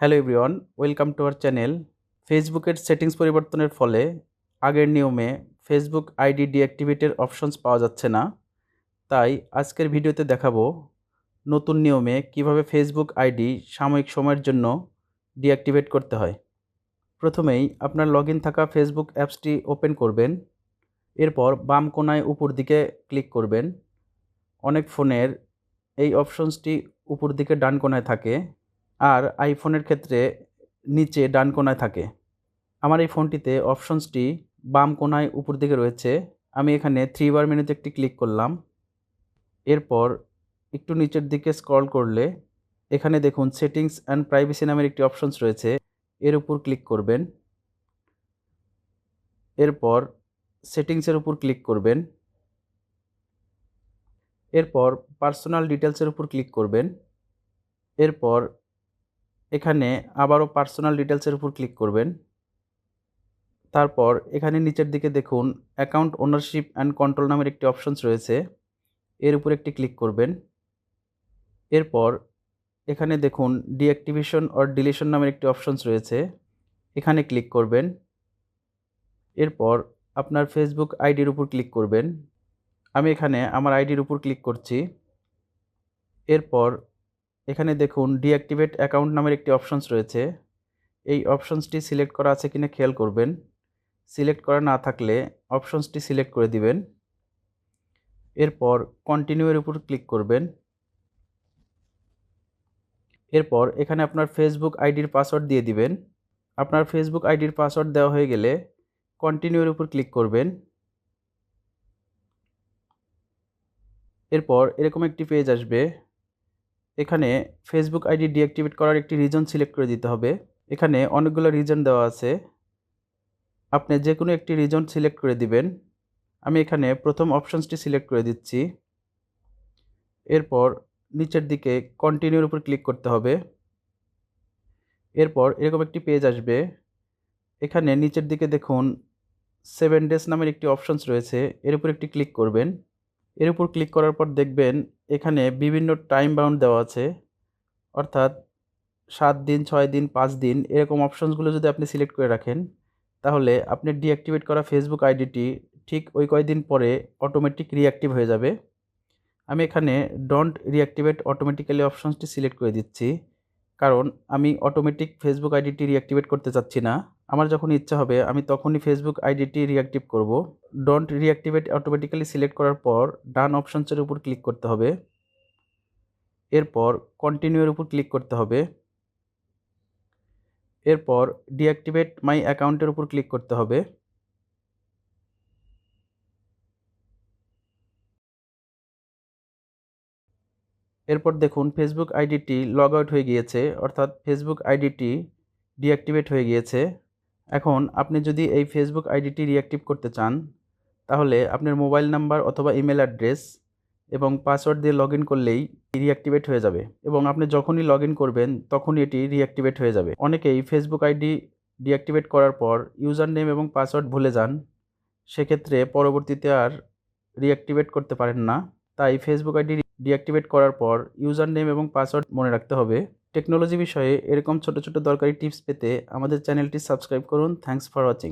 Hello everyone, welcome to our channel. ফেসবুকের settings পরিবর্তনের ফলে আগের নিয়মে ফেসবুক আইডি ডিঅ্যাক্টিভেটের অপশনস পাওয়া যাচ্ছে না। তাই আজকের ভিডিওতে দেখাবো নতুন নিয়মে কীভাবে ফেসবুক আইডি সাময়িক সময়ের জন্য ডিঅ্যাক্টিভেট করতে হয়। প্রথমেই আপনার লগ থাকা ফেসবুক অ্যাপসটি ওপেন করবেন, এরপর বাম কোণায় উপর দিকে ক্লিক করবেন। অনেক ফোনের এই অপশনসটি উপর দিকে ডান কোণায় থাকে। আর আইফোনের ক্ষেত্রে নিচে ডান কোণায় থাকে। আমার এই ফোনটিতে অপশনসটি বাম কোনায় উপর দিকে রয়েছে। আমি এখানে থ্রি বার মেনুতে একটি ক্লিক করলাম। এরপর একটু নিচের দিকে স্ক্রল করলে এখানে দেখুন সেটিংস অ্যান্ড প্রাইভেসি নামের একটি অপশনস রয়েছে। এর উপর ক্লিক করবেন। এরপর সেটিংসের উপর ক্লিক করবেন। এরপর পার্সোনাল ডিটেলসের উপর ক্লিক করবেন। এরপর এখানে আবারও পার্সোনাল ডিটেলসের উপর ক্লিক করবেন। তারপর এখানে নিচের দিকে দেখুন অ্যাকাউন্ট ওনারশিপ অ্যান্ড কন্ট্রোল নামের একটি অপশনস রয়েছে। এর উপর একটি ক্লিক করবেন। এরপর এখানে দেখুন ডিঅ্যাক্টিভেশন অর ডিলিশন নামের একটি অপশনস রয়েছে। এখানে ক্লিক করবেন। এরপর আপনার ফেসবুক আইডির উপর ক্লিক করবেন। আমি এখানে আমার আইডির উপর ক্লিক করছি। এরপর এখানে দেখুন ডিঅ্যাক্টিভেট অ্যাকাউন্ট নামের একটি অপশনস রয়েছে। এই অপশনসটি সিলেক্ট করা আছে কিনা খেয়াল করবেন। সিলেক্ট করা না থাকলে অপশনসটি সিলেক্ট করে দিবেন। এরপর কন্টিনিউয়ের উপর ক্লিক করবেন। এরপর এখানে আপনার ফেসবুক আইডির পাসওয়ার্ড দিয়ে দিবেন। আপনার ফেসবুক আইডির পাসওয়ার্ড দেওয়া হয়ে গেলে কন্টিনিউয়ের উপর ক্লিক করবেন। এরপর এরকম একটি পেজ আসবে। এখানে ফেসবুক আইডি ডিঅ্যাক্টিভেট করার একটি রিজন সিলেক্ট করে দিতে হবে। এখানে অনেকগুলো রিজন দেওয়া আছে। আপনি যে কোনো একটি রিজন সিলেক্ট করে দিবেন। আমি এখানে প্রথম অপশনসটি সিলেক্ট করে দিচ্ছি। এরপর নিচের দিকে কন্টিনিউর উপর ক্লিক করতে হবে। এরপর এরকম একটি পেজ আসবে। এখানে নিচের দিকে দেখুন সেভেন ডেজ নামের একটি অপশনস রয়েছে। এর উপর একটি ক্লিক করবেন। এর উপর ক্লিক করার পর দেখবেন এখানে বিভিন্ন টাইম বাউন্ড দেওয়া আছে। অর্থাৎ সাত দিন, ছয় দিন, পাঁচ দিন এরকম অপশনসগুলো যদি আপনি সিলেক্ট করে রাখেন, তাহলে আপনি ডিঅ্যাক্টিভেট করা ফেসবুক আইডিটি ঠিক ওই কয়দিন পরে অটোমেটিক রিঅ্যাক্টিভ হয়ে যাবে। আমি এখানে ডন্ট রিঅ্যাক্টিভেট অটোমেটিক্যালি অপশনসটি সিলেক্ট করে দিচ্ছি। কারণ আমি অটোমেটিক ফেসবুক আইডিটি রিঅ্যাক্টিভেট করতে চাচ্ছি না। আমার যখন ইচ্ছা হবে, আমি তখনই ফেসবুক আইডিটি রিঅ্যাক্টিভ করব। ডন্ট রিঅ্যাক্টিভেট অটোমেটিক্যালি সিলেক্ট করার পর ডান অপশনসের উপর ক্লিক করতে হবে। এরপর কন্টিনিউয়ের উপর ক্লিক করতে হবে। এরপর ডিঅ্যাক্টিভেট মাই অ্যাকাউন্টের উপর ক্লিক করতে হবে। এরপর দেখুন ফেসবুক আইডিটি লগ আউট হয়ে গিয়েছে, অর্থাৎ ফেসবুক আইডিটি ডিঅ্যাক্টিভেট হয়ে গিয়েছে। এখন আপনি যদি এই ফেসবুক আইডিটি রিঅ্যাক্টিভ করতে চান, তাহলে আপনার মোবাইল নাম্বার অথবা ইমেল অ্যাড্রেস এবং পাসওয়ার্ড দিয়ে লগ ইন করলেই রিঅ্যাক্টিভেট হয়ে যাবে এবং আপনি যখনই লগ ইন করবেন, তখনই এটি রিঅ্যাক্টিভেট হয়ে যাবে। অনেকেই ফেসবুক আইডি ডিঅ্যাক্টিভেট করার পর ইউজার নেম এবং পাসওয়ার্ড ভুলে যান, সেক্ষেত্রে পরবর্তীতে আর রিঅ্যাক্টিভেট করতে পারেন না। তাই ফেসবুক আইডি ডিঅ্যাক্টিভেট করার পর ইউজার নেম এবং পাসওয়ার্ড মনে রাখতে হবে। টেকনোলজি বিষয়ে এরকম ছোট ছোট দরকারি টিপস পেতে আমাদের চ্যানেলটি সাবস্ক্রাইব করুন। Thanks for watching